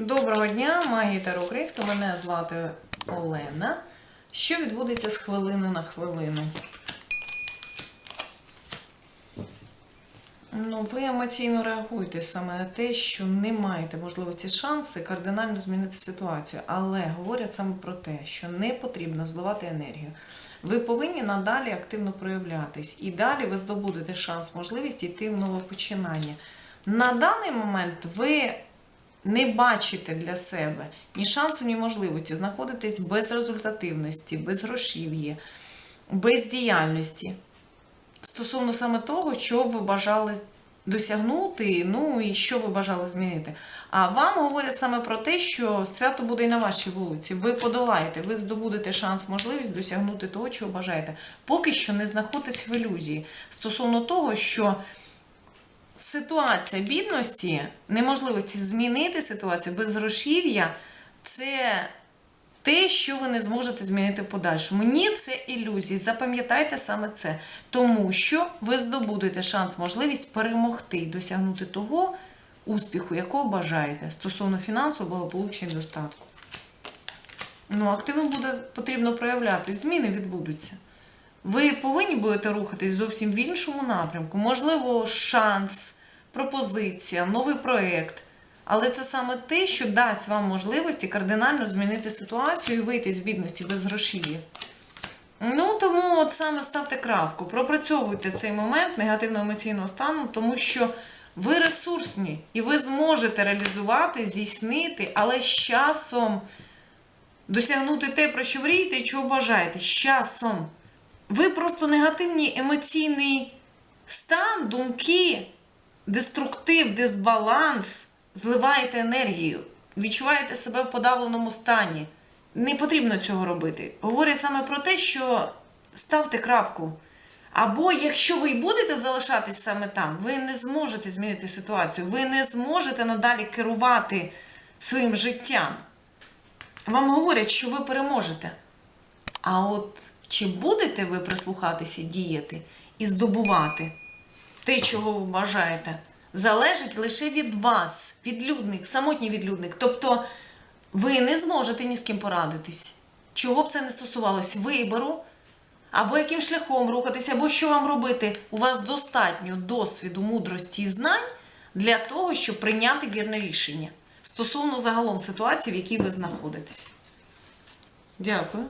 Доброго дня, магія Таро Українська. Мене звати Олена. Що відбудеться з хвилини на хвилину? Ну, ви емоційно реагуєте саме на те, що не маєте можливості шанси кардинально змінити ситуацію. Але говорять саме про те, що не потрібно зливати енергію. Ви повинні надалі активно проявлятись. І далі ви здобудете шанс, можливість йти в нове починання. На даний момент ви не бачите для себе ні шансу, ні можливості знаходитись без результативності, без грошів'ї, без діяльності. Стосовно саме того, що ви бажали досягнути, ну і що ви бажали змінити. А вам говорять саме про те, що свято буде і на вашій вулиці. Ви подолаєте, ви здобудете шанс, можливість досягнути того, чого бажаєте. Поки що не знаходитесь в ілюзії стосовно того, що ситуація бідності, неможливості змінити ситуацію без грошів'я це те, що ви не зможете змінити в подальшому. Ні, це ілюзії. Запам'ятайте саме це. Тому що ви здобудете шанс, можливість перемогти і досягнути того успіху, якого бажаєте стосовно фінансу, благополуччя і достатку. Ну, активно буде потрібно проявляти. Зміни відбудуться. Ви повинні будете рухатись зовсім в іншому напрямку. Можливо, шанс, пропозиція, новий проєкт. Але це саме те, що дасть вам можливості кардинально змінити ситуацію і вийти з бідності без грошів'я. Ну, тому от саме ставте крапку, пропрацьовуйте цей момент негативного емоційного стану, тому що ви ресурсні і ви зможете реалізувати, здійснити, але з часом досягнути те, про що мрієте і чого бажаєте. З часом. Ви просто негативний емоційний стан, думки, деструктив, дисбаланс, зливаєте енергію, відчуваєте себе в подавленому стані. Не потрібно цього робити. Говорять саме про те, що ставте крапку. Або якщо ви й будете залишатись саме там, ви не зможете змінити ситуацію, ви не зможете надалі керувати своїм життям. Вам говорять, що ви переможете. А от чи будете ви прислухатися, діяти і здобувати те, чого ви бажаєте, залежить лише від вас, відлюдник, самотній відлюдник. Тобто ви не зможете ні з ким порадитись. Чого б це не стосувалось вибору, або яким шляхом рухатися, або що вам робити. У вас достатньо досвіду, мудрості і знань для того, щоб прийняти вірне рішення стосовно загалом ситуації, в якій ви знаходитесь. Дякую.